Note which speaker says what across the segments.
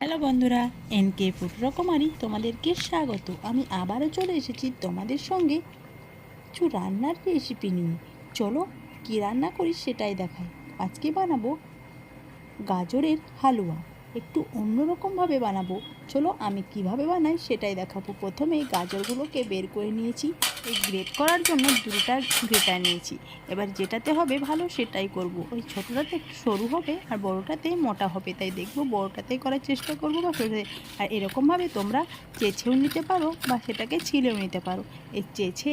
Speaker 1: Hello বন্ধুরা N K food রকমারি তোমাদেরকে স্বাগত। আমি আবারও চলে এসেছি তোমাদের সঙ্গে কিছু রান্নার রেসিপি নিয়ে। চলো কী রান্না করি সেটাই দেখাই। আজকে বানাবো গাজরের হালুয়া। একটু অন্যরকমভাবে বানাবো। চলো আমি কীভাবে বানাই সেটাই দেখাবো। প্রথমে গাজরগুলোকে বের করে নিয়েছি। এই গ্রেট করার জন্য দুটা গ্রেটার নিয়েছি। এবার যেটাতে হবে ভালো সেটাই করব। ওই ছোটোটাতে একটু সরু হবে আর বড়োটাতে মোটা হবে। তাই দেখব বড়োটাতেই করার চেষ্টা করব বা ছোটোতে আর এরকমভাবে তোমরা চেছেও নিতে পারো বা সেটাকে ছিলেও নিতে পারো। এই চেছে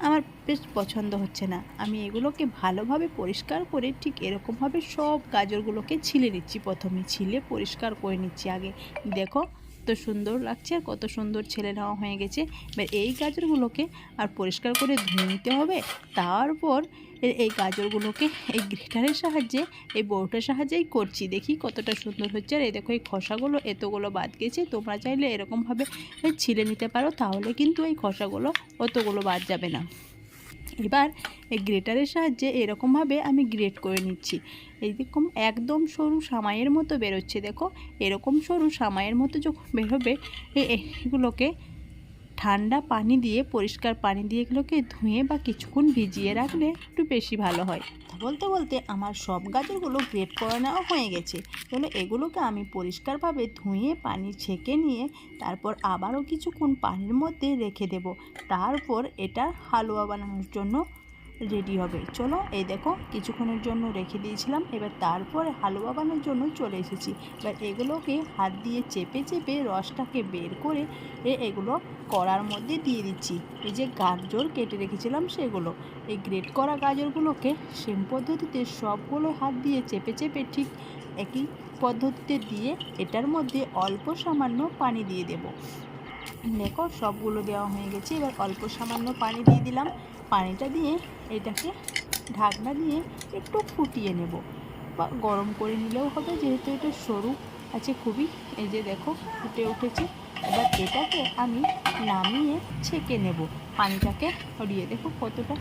Speaker 1: আমার বেশ পছন্দ হচ্ছে না। আমি এগুলোকে ভালোভাবে পরিষ্কার করে ঠিক এরকমভাবে সব গাজরগুলোকে ছিলে নিচ্ছি। প্রথমে ছিলে পরিষ্কার করে নিচ্ছি আগে। দেখো কত সুন্দর লাগছে আর কত সুন্দর ছেলে নেওয়া হয়ে গেছে। এবার এই গাজরগুলোকে আর পরিষ্কার করে ধুয়ে নিতে হবে। তারপর এই গাজরগুলোকে এই গ্রেটারের সাহায্যে, এই বউটার সাহায্যেই করছি। দেখি কতটা সুন্দর হচ্ছে। আর এই দেখো, এই খসাগুলো, এতগুলো বাদ গেছে। তোমরা চাইলে এরকমভাবে ছিলে নিতে পারো, তাহলে কিন্তু এই খসাগুলো অতগুলো বাদ যাবে না। এবার এই গ্রেটারের সাহায্যে এরকমভাবে আমি গ্রেট করে নিচ্ছি। এইরকম একদম সরু সামাইয়ের মতো বেরোচ্ছে। দেখো, এরকম সরু সামাইয়ের মতো যখন বেরোবে এগুলোকে ঠান্ডা পানি দিয়ে, পরিষ্কার পানি দিয়ে এগুলোকে ধুয়ে বা কিছুক্ষণ ভিজিয়ে রাখলে একটু বেশি ভালো হয়। বলতে বলতে আমার সব গাজরগুলো গ্রেট করে নেওয়া হয়ে গেছে। তাহলে এগুলোকে আমি পরিষ্কারভাবে ধুয়ে, পানি ছেঁকে নিয়ে তারপর আবারও কিছুক্ষণ পানির মধ্যে রেখে দেব। তারপর এটা হালুয়া বানানোর জন্য রেডি হবে। চলো, এই দেখো, কিছুক্ষণের জন্য রেখে দিয়েছিলাম। এবার তারপরে হালুয়া বানানোর জন্য চলে এসেছি। এবার এগুলোকে হাত দিয়ে চেপে চেপে রসটাকে বের করে এগুলো কড়ার মধ্যে দিয়ে দিচ্ছি। এই যে গাজর কেটে রেখেছিলাম সেগুলো। এই গ্রেট করা গাজরগুলোকে সেম পদ্ধতিতে সবগুলো হাত দিয়ে চেপে চেপে ঠিক একই পদ্ধতিতে দিয়ে এটার মধ্যে অল্প সামান্য পানি দিয়ে দেব। দেখো, সবগুলো দেওয়া হয়ে গেছে। এবার অল্প সামান্য পানি দিয়ে দিলাম। পানিটা দিয়ে এটাকে ঢাকনা দিয়ে একটু ফুটিয়ে নেব। বা গরম করে নিলেও হবে, যেহেতু এটা সরু আছে খুবই। এই যে দেখো, ফুটে উঠেছে। এবার এটাকে আমি নামিয়ে ছেঁকে নেব। পানিটাকে সরিয়ে দেখো কতটা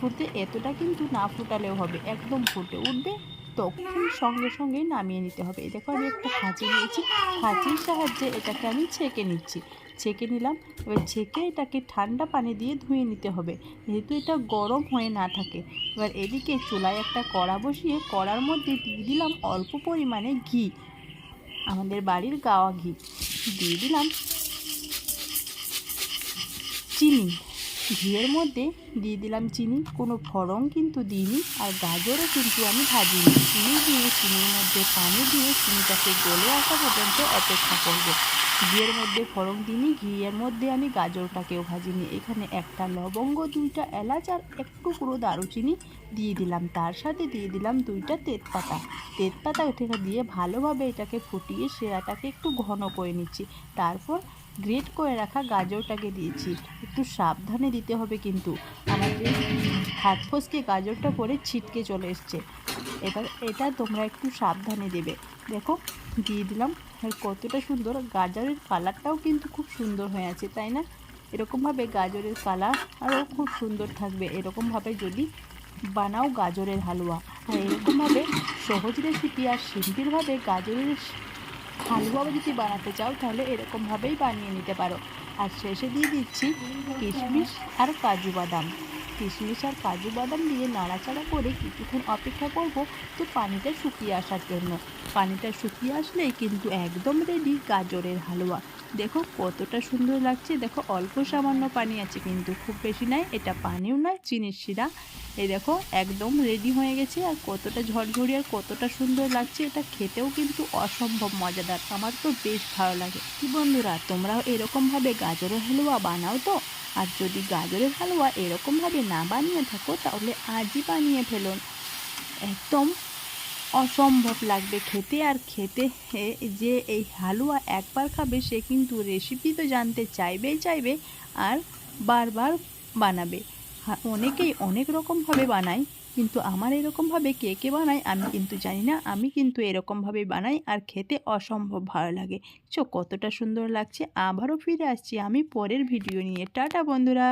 Speaker 1: ফুটতে, এতটা কিন্তু না ফুটালেও হবে। একদম ফুটে উঠবে, তখন সঙ্গে সঙ্গে নামিয়ে নিতে হবে। দেখো, আমি একটা খাঁচি নিয়েছি খাঁচির সাহায্যে এটাকে আমি ছেঁকে নিচ্ছি। ছেঁকে নিলাম। এবার ছেঁকে এটাকে ঠান্ডা পানি দিয়ে ধুয়ে নিতে হবে। যেহেতু এটা গরম হয়ে না থাকে। এবার এদিকে চুলায় একটা কড়া বসিয়ে কড়ার মধ্যে দিয়ে দিলাম অল্প পরিমাণে ঘি। আমাদের বাড়ির গাওয়া ঘি। দিয়ে দিলাম চিনি। ঘিয়ের মধ্যে দিয়ে দিলাম চিনি। কোনো ফড়ং কিন্তু দিইনি আর গাজরও কিন্তু আমি ভাজিনি। চিনি দিয়ে, চিনির মধ্যে পানি দিয়ে চিনিটাকে গলে আসা পর্যন্ত অপেক্ষা করব। ঘিয়ের মধ্যে ফড়ং দিইনি, ঘিয়ের মধ্যে আমি গাজরটাকেও ভাজিনি। এখানে একটা লবঙ্গ, দুইটা এলাচ আর একটু পুরো দারুচিনি দিয়ে দিলাম। তার সাথে দিয়ে দিলাম দুইটা তেজপাতা। তেজপাতা থেকে দিয়ে ভালোভাবে এটাকে ফুটিয়ে সেরাটাকে একটু ঘন করে নিচ্ছি। তারপর গ্রেট করে রাখা গাজরটাকে দিয়েছি। একটু সাবধানে দিতে হবে কিন্তু। আমাদের হাত ফসকে গাজরটা পরে ছিটকে চলে এসছে। এবার এটা তোমরা একটু সাবধানে দেবে। দেখো, দিয়ে দিলাম। কতটা সুন্দর। গাজরের কালারটাও কিন্তু খুব সুন্দর হয়ে আছে, তাই না? এরকমভাবে গাজরের কালার আরও খুব সুন্দর থাকবে। এরকমভাবে যদি বানাও গাজরের হালুয়া। আর এরকমভাবে সহজ রেসিপি আর সিম্পিলভাবে গাজরের হালুয়া যদি বানাতে চাও, তাহলে এরকমভাবেই বানিয়ে নিতে পারো। আর শেষে দিয়ে দিচ্ছি কিশমিশ আর কাজু বাদাম। কিশমিশ আর কাজু বাদাম দিয়ে নাড়াচাড়া করে কিছুক্ষণ অপেক্ষা করব তো পানিটা শুকিয়ে আসার জন্য। পানিটা শুকিয়ে আসলেই কিন্তু একদম রেডি গাজরের হালুয়া। দেখো কতটা সুন্দর লাগছে। দেখো অল্প সামান্য পানি আছে কিন্তু, খুব বেশি নাই এটা পানিও নয়, চিনির শিরা। এই দেখো, একদম রেডি হয়ে গেছে আর কতটা ঝরঝরি আর কতটা সুন্দর লাগছে, এটা খেতেও কিন্তু অসম্ভব মজাদার। আমার তো বেশ ভালো লাগে। কি বন্ধুরা, তোমরাও এরকমভাবে গাজরের হালুয়া বানাও তো? আর যদি গাজরের হালুয়া এরকমভাবে না বানিয়ে থাকো, তাহলে আজই বানিয়ে ফেলুন। একদম অসম্ভব লাগবে খেতে আর খেতে। যে এই হালুয়া একবার খাবে, সে কিন্তু রেসিপি তো জানতে চাইবেই চাইবে আর বারবার বানাবে। অনেকেই অনেক রকমভাবে বানায়, কিন্তু আমার এরকমভাবে কে কে বানায় আমি কিন্তু জানি না। আমি কিন্তু এরকমভাবে বানাই আর খেতে অসম্ভব ভালো লাগে। চো কতটা সুন্দর লাগছে। আবারও ফিরে আসছি আমি পরের ভিডিও নিয়ে। টাটা বন্ধুরা।